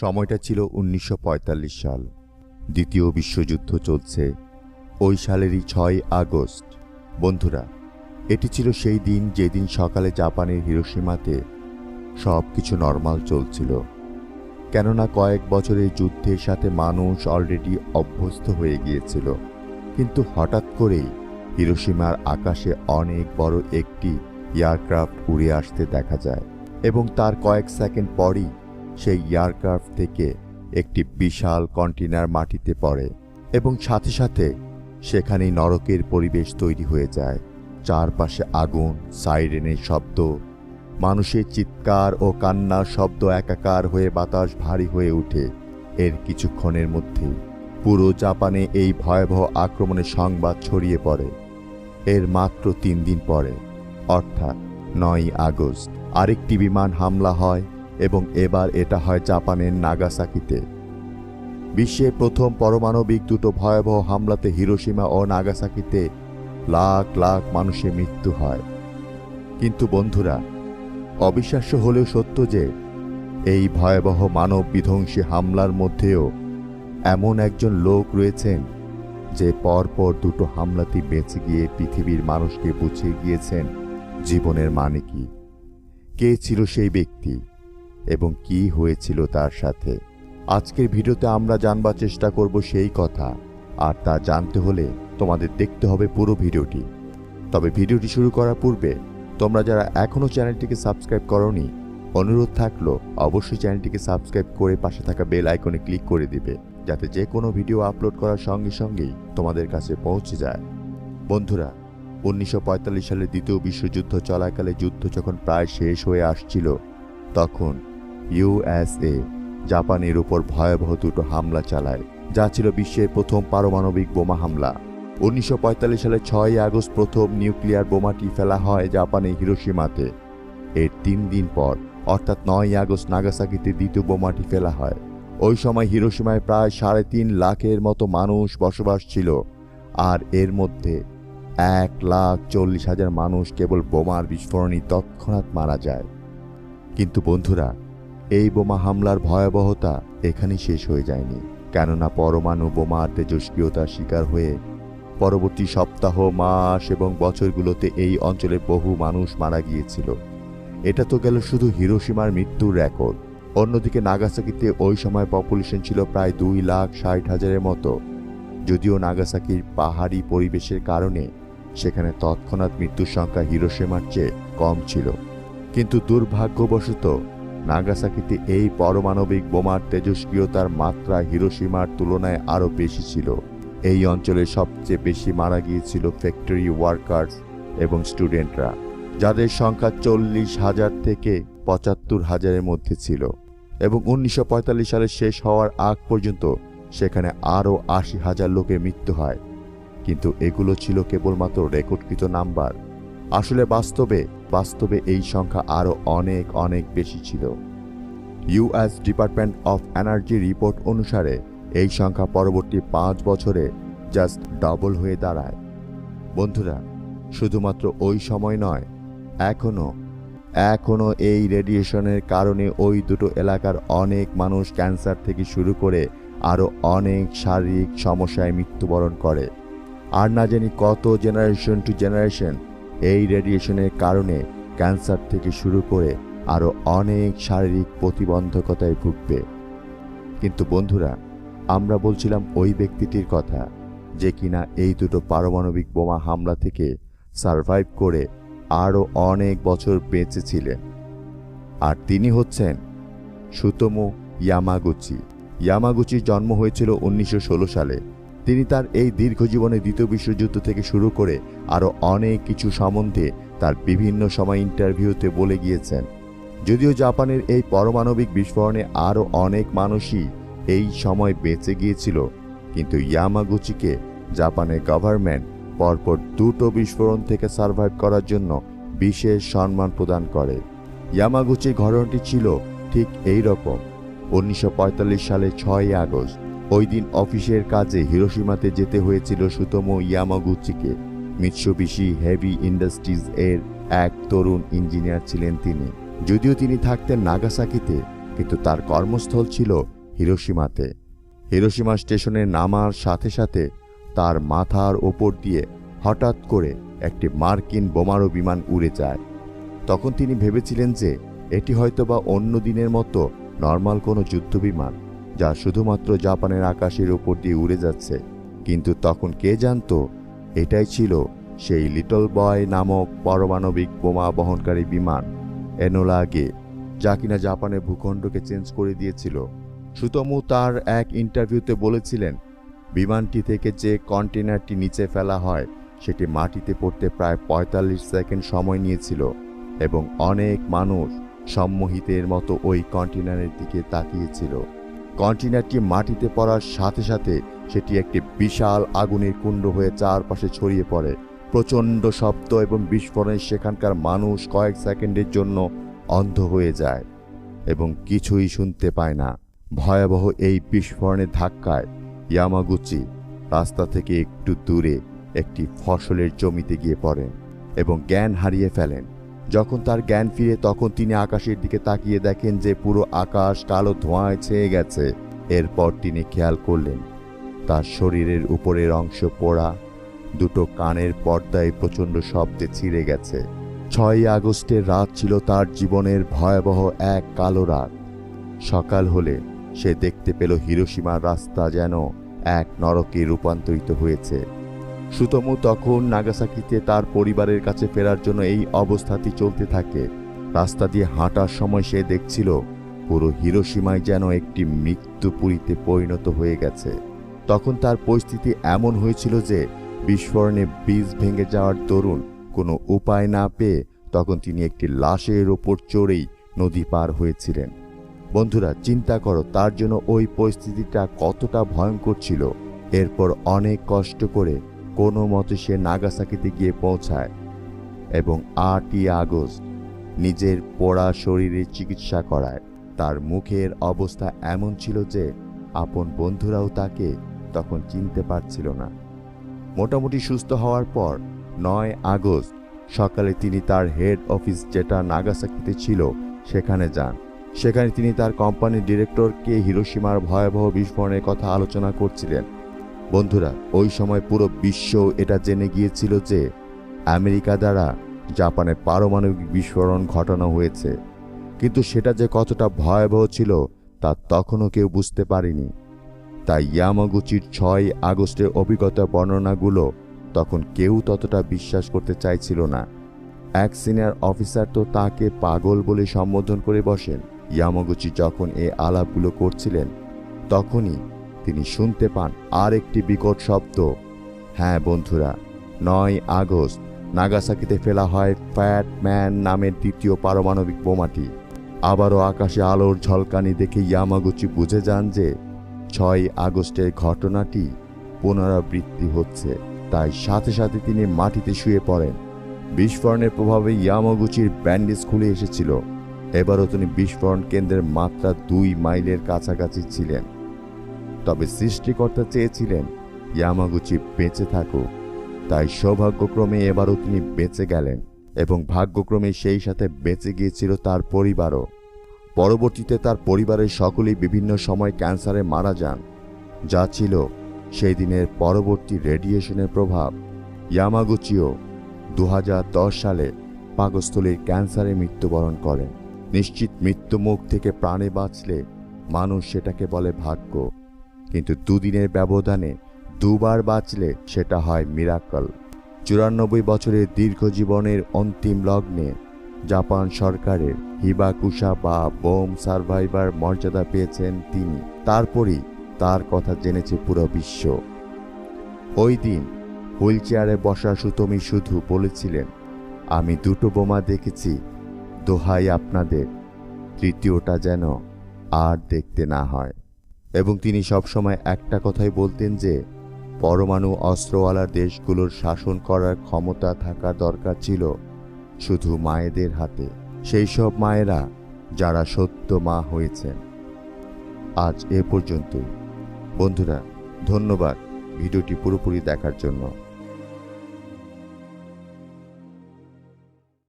সময়টা ছিল উনিশশো পঁয়তাল্লিশ সাল। দ্বিতীয় বিশ্বযুদ্ধ চলছে ওই সালেরই ছয় আগস্ট। বন্ধুরা, এটি ছিল সেই দিন যেদিন সকালে জাপানের হিরোসীমাতে সব কিছু নর্মাল চলছিল। কেননা কয়েক বছরের যুদ্ধের সাথে মানুষ অলরেডি অভ্যস্ত হয়ে গিয়েছিল। কিন্তু হঠাৎ করেই হিরোসীমার আকাশে অনেক বড় একটি এয়ারক্রাফট উড়ে আসতে দেখা যায় এবং তার কয়েক সেকেন্ড পরই সেই এয়ারক্রাফট থেকে একটি বিশাল কন্টেনার মাটিতে পড়ে এবং সাথে সাথে সেখানেই নরকের পরিবেশ তৈরি হয়ে যায়। চারপাশে আগুন, সাইরেনের শব্দ, মানুষের চিৎকার ও কান্নার শব্দ একাকার হয়ে বাতাস ভারী হয়ে ওঠে। এর কিছুক্ষণের মধ্যে পুরো জাপানে এই ভয়াবহ আক্রমণের সংবাদ ছড়িয়ে পড়ে। এর মাত্র তিন দিন পরে, অর্থাৎ নয় আগস্ট, আরেকটি বিমান হামলা হয় এবং এবার এটা হয় জাপানের নাগাসাকিতে। বিশ্বের প্রথম পারমাণবিক দুটো ভয়াবহ হামলাতে হিরোসীমা ও নাগাসাকিতে লাখ লাখ মানুষের মৃত্যু হয়। কিন্তু বন্ধুরা, অবিশ্বাস্য হলেও সত্য যে, এই ভয়াবহ মানব বিধ্বংসী হামলার মধ্যেও এমন একজন লোক রয়েছেন যে পরপর দুটো হামলাতে বেঁচে গিয়ে পৃথিবীর মানুষকে বুঝিয়ে গিয়েছেন জীবনের মানে কি কে ছিল সেই ব্যক্তি? এবং কি হয়েছিল তার সাথে। আজকের ভিডিওতে আমরা জানবার চেষ্টা করব সেই কথা। আর তা জানতে হলে তোমাদের দেখতে হবে পুরো ভিডিওটি। তবে ভিডিওটি শুরু করার পূর্বে তোমরা যারা এখনও চ্যানেলটিকে সাবস্ক্রাইব করনি, অনুরোধ থাকল অবশ্যই চ্যানেলটিকে সাবস্ক্রাইব করে পাশে থাকা বেল আইকনে ক্লিক করে দিবে, যাতে যে কোনো ভিডিও আপলোড করার সঙ্গে সঙ্গেই তোমাদের কাছে পৌঁছে যায়। বন্ধুরা, উনিশশো পঁয়তাল্লিশ সালে দ্বিতীয় বিশ্বযুদ্ধ চলাকালে যুদ্ধ যখন প্রায় শেষ হয়ে আসছিল, তখন ইউএসএ জাপানের উপর ভয়াবহ দুটো হামলা চালায়, যা ছিল বিশ্বের প্রথম পারমাণবিক বোমা হামলা। উনিশশো পঁয়তাল্লিশ সালে ছয়ই আগস্ট প্রথম নিউক্লিয়ার বোমাটি ফেলা হয় জাপানের হিরোসীমাতে এর তিন দিন পর, অর্থাৎ নয় আগস্ট নাগাসাকিতে দ্বিতীয় বোমাটি ফেলা হয়। ওই সময় হিরোসীমায় প্রায় সাড়ে তিন লাখের মতো মানুষ বসবাস ছিল, আর এর মধ্যে এক লাখ চল্লিশ হাজার মানুষ কেবল বোমার বিস্ফোরণই তৎক্ষণাৎ মারা যায়। কিন্তু বন্ধুরা এই বোমা হামলার ভয়াবহতা এখানেই শেষ হয়ে যায়নি। কেননা পরমাণু বোমার তেজস্ক্রিয়তার শিকার হয়ে পরবর্তী সপ্তাহ, মাস এবং বছরগুলোতে এই অঞ্চলে বহু মানুষ মারা গিয়েছিল। এটা তো গেল শুধু হিরোসীমার মৃত্যুর রেকর্ড। অন্যদিকে নাগাসাকিতে ওই সময় পপুলেশন ছিল প্রায় দুই লাখ ষাট হাজারের মতো। যদিও নাগাসাকির পাহাড়ি পরিবেশের কারণে সেখানে তৎক্ষণাৎ মৃত্যুর সংখ্যা হিরোসীমার চেয়ে কম ছিল। কিন্তু দুর্ভাগ্যবশত নাগাসাকিতে এই পারমাণবিক বোমার তেজস্ক্রিয়তার মাত্রা হিরোসীমার তুলনায় আরও বেশি ছিল। এই অঞ্চলে সবচেয়ে বেশি মারা গিয়েছিল ফ্যাক্টরি ওয়ার্কার্স এবং স্টুডেন্টরা যাদের সংখ্যা চল্লিশ হাজার থেকে পঁচাত্তর হাজারের মধ্যে ছিল এবং উনিশশো পঁয়তাল্লিশ সালে শেষ হওয়ার আগ পর্যন্ত সেখানে আরও আশি হাজার লোকের মৃত্যু হয়। কিন্তু এগুলো ছিল কেবলমাত্র রেকর্ডকৃত নাম্বার। আসলে বাস্তবে বাস্তবে এই সংখ্যা আরও অনেক অনেক বেশি ছিল। US department of energy report অনুসারে এই সংখ্যা পরবর্তী পাঁচ বছরে জাস্ট ডাবল হয়ে দাঁড়ায়। বন্ধুরা, শুধুমাত্র ওই সময় নয় এখনও এখনও এই রেডিয়েশনের কারণে ওই দুটো এলাকার অনেক মানুষ ক্যান্সার থেকে শুরু করে আরও অনেক শারীরিক সমস্যায় মৃত্যুবরণ করে। আর না জানি কত জেনারেশন টু জেনারেশন এই রেডিয়েশনের কারণে ক্যান্সার থেকে শুরু করে আরও অনেক শারীরিক প্রতিবন্ধকতায় ভুগবে। কিন্তু বন্ধুরা, আমরা বলছিলাম ওই ব্যক্তিটির কথা যে কিনা এই দুটো পারমাণবিক বোমা হামলা থেকে সারভাইভ করে আরও অনেক বছর বেঁচে ছিলেন। আর তিনি হচ্ছেন সুতমো ইয়ামাগুচি। ইয়ামাগুচির জন্ম হয়েছিল উনিশশো ষোলো সালে। তিনি তার এই দীর্ঘ জীবনে দ্বিতীয় বিশ্বযুদ্ধ থেকে শুরু করে আরও অনেক কিছু সম্বন্ধে তার বিভিন্ন সময় ইন্টারভিউতে বলে গিয়েছেন। যদিও জাপানের এই পারমাণবিক বিস্ফোরণে আরও অনেক মানুষই এই সময় বেঁচে গিয়েছিল, কিন্তু ইয়ামাগুচিকে জাপানের গভর্নমেন্ট পরপর দুটো বিস্ফোরণ থেকে সার্ভাইভ করার জন্য বিশেষ সম্মান প্রদান করে। ইয়ামাগুচির ঘটনাটি ছিল ঠিক এই রকম, উনিশশো পঁয়তাল্লিশ সালে ছয়ই আগস্ট। ওই দিন অফিসের কাজে হিরোসীমাতে যেতে হয়েছিল সুতমো ইয়ামাগুচিকে। মিৎসুবিশি হেভি ইন্ডাস্ট্রিজ এর এক তরুণ ইঞ্জিনিয়ার ছিলেন তিনি। যদিও তিনি থাকতেন নাগাসাকিতে, কিন্তু তার কর্মস্থল ছিল হিরোসীমাতে হিরোসীমা স্টেশনে নামার সাথে সাথে তার মাথার ওপর দিয়ে হঠাৎ করে একটি মার্কিন বোমারু বিমান উড়ে যায়। তখন তিনি ভেবেছিলেন যে এটি হয়তোবা অন্য দিনের মতো নর্মাল কোনো যুদ্ধবিমান। যা শুধুমাত্র জাপানের আকাশের ওপর দিয়ে উড়ে যাচ্ছে। কিন্তু তখন কে জানতো? এটাই ছিল সেই লিটল বয় নামক পারমাণবিক বোমা বহনকারী বিমান, এনোলা গে যা কিনা জাপানের ভূখণ্ডকে চেঞ্জ করে দিয়েছিল। সুতমু তার এক ইন্টারভিউতে বলেছিলেন, বিমানটি থেকে যে কন্টেনারটি নিচে ফেলা হয়, সেটি মাটিতে পড়তে প্রায় পঁয়তাল্লিশ সেকেন্ড সময় নিয়েছিল এবং অনেক মানুষ সম্মোহিতের মতো ওই কন্টেনারের দিকে তাকিয়েছিল। কন্টেনারটি মাটিতে পড়ার সাথে সাথে সেটি একটি বিশাল আগুনের কুণ্ড হয়ে চারপাশে ছড়িয়ে পড়ে। প্রচণ্ড শব্দ এবং বিস্ফোরণে সেখানকার মানুষ কয়েক সেকেন্ডের জন্য অন্ধ হয়ে যায় এবং কিছুই শুনতে পায় না। ভয়াবহ এই বিস্ফোরণের ধাক্কায় ইয়ামাগুচি রাস্তা থেকে একটু দূরে একটি ফসলের জমিতে গিয়ে পড়েন এবং জ্ঞান হারিয়ে ফেলেন। যখন তার জ্ঞান ফিরে তখন তিনি আকাশের দিকে তাকিয়ে দেখেন যে পুরো আকাশ কালো ধোঁয়ায় ছেয়ে গেছে। এরপর তিনি খেয়াল করলেন, তার শরীরের উপরের অংশ পোড়া, দুটো কানের পর্দায় প্রচণ্ড শব্দে ছিঁড়ে গেছে। ছয়ই আগস্টের রাত ছিল তার জীবনের ভয়াবহ এক কালো রাত। সকাল হলে সে দেখতে পেল হিরোসীমার রাস্তা যেন এক নরকে রূপান্তরিত হয়েছে। সুতমু তখন নাগাসাকিতে তার পরিবারের কাছে ফেরার জন্য এই অবস্থাটি চলতে থাকে। রাস্তা দিয়ে হাঁটার সময় সে দেখছিল, পুরো হিরোসীমায় যেন একটি মৃত্যুপুরীতে পরিণত হয়ে গেছে। তখন তার পরিস্থিতি এমন হয়েছিল যে, বিস্ফোরণে বীজ ভেঙে যাওয়ার দরুন কোনো উপায় না পেয়ে তখন তিনি একটি লাশের ওপর চড়েই নদী পার হয়েছিলেন। বন্ধুরা, চিন্তা করো, তার জন্য ওই পরিস্থিতিটা কতটা ভয়ঙ্কর ছিল। এরপর অনেক কষ্ট করে কোনো মতে সে নাগাসাকিতে গিয়ে পৌঁছায় এবং আটই আগস্ট নিজের পোড়া শরীরে চিকিৎসা করায়। তার মুখের অবস্থা এমন ছিল যে আপন বন্ধুরাও তাকে তখন চিনতে পারছিল না। মোটামুটি সুস্থ হওয়ার পর নয় আগস্ট সকালে তিনি তার হেড অফিস যেটা নাগাসাকিতে ছিল সেখানে যান। সেখানে তিনি তার কোম্পানির ডিরেক্টরকে হিরোসীমার ভয়াবহ বিস্ফোরণের কথা আলোচনা করছিলেন। বন্ধুরা, ওই সময় পুরো বিশ্ব এটা জেনে গিয়েছিল যে আমেরিকা দ্বারা জাপানে পারমাণবিক বিস্ফোরণ ঘটানো হয়েছে। কিন্তু সেটা যে কতটা ভয়াবহ ছিল তা তখনও কেউ বুঝতে পারেনি। তাই ইয়ামাগুচির ছয় আগস্টের অভিজ্ঞতা বর্ণনাগুলো তখন কেউ ততটা বিশ্বাস করতে চাইছিল না। এক সিনিয়র অফিসার তো তাকে পাগল বলে সম্বোধন করে বসেন। ইয়ামাগুচি যখন এ আলাপগুলো করছিলেন, তখনই তিনি শুনতে পান আর একটি বিকট শব্দ। হ্যাঁ বন্ধুরা, নয় আগস্ট, নাগাসাকিতে ফেলা হয় ফ্যাট ম্যান নামের দ্বিতীয় পারমাণবিক বোমাটি। আবারও আকাশে আলোর ঝলকানি দেখে ইয়ামাগুচি বুঝে যান যে ছয় আগস্টের ঘটনাটি পুনরাবৃত্তি হচ্ছে। তাই সাথে সাথে তিনি মাটিতে শুয়ে পড়েন। বিস্ফোরণের প্রভাবে ইয়ামাগুচির ব্যান্ডেজ খুলে এসেছিল। এবারও তিনি বিস্ফোরণ কেন্দ্রের মাত্রা দুই মাইলের কাছাকাছি ছিলেন। তবে সৃষ্টিকর্তা চেয়েছিলেন, ইয়ামাগুচি বেঁচে থাকুক। তাই সৌভাগ্যক্রমে এবারও তিনি বেঁচে গেলেন এবং ভাগ্যক্রমে সেই সাথে বেঁচে গিয়েছিল তার পরিবারও। পরবর্তীতে তার পরিবারের সকলেই বিভিন্ন সময় ক্যান্সারে মারা যান, যা ছিল সেই দিনের পরবর্তী রেডিয়েশনের প্রভাব। ইয়ামাগুচিও দু হাজার দশ সালে পাকস্থলীর ক্যান্সারে মৃত্যুবরণ করেন। নিশ্চিত মৃত্যুমুখ থেকে প্রাণে বাঁচলে মানুষ সেটাকে বলে ভাগ্য। কিন্তু দুদিনের ব্যবধানে দুবার বাঁচলে সেটা হয় মিরাকল চুরানব্বই বছরের দীর্ঘ জীবনের অন্তিম লগ্নে জাপান সরকারের হিবাকুশা বা বোম সার্ভাইভার মর্যাদা পেয়েছেন তিনি। তারপরই তার কথা জেনেছে পুরো বিশ্ব। ওই দিন হুইল চেয়ারে বসা সুতমি শুধু বলেছিলেন, আমি দুটো বোমা দেখেছি, দোহাই আপনাদের, তৃতীয়টা যেন আর দেখতে না হয়। এবং তিনি সবসময় একটা কথাই বলতেন যে, পরমাণু অস্ত্রওয়ালা দেশগুলোর শাসন করার ক্ষমতা থাকা দরকার ছিল শুধু মায়েদের হাতে। সেই সব মায়েরা যারা সত্য মা হয়েছেন। আজ এ পর্যন্ত বন্ধুরা, ধন্যবাদ ভিডিওটি পুরোপুরি দেখার জন্য।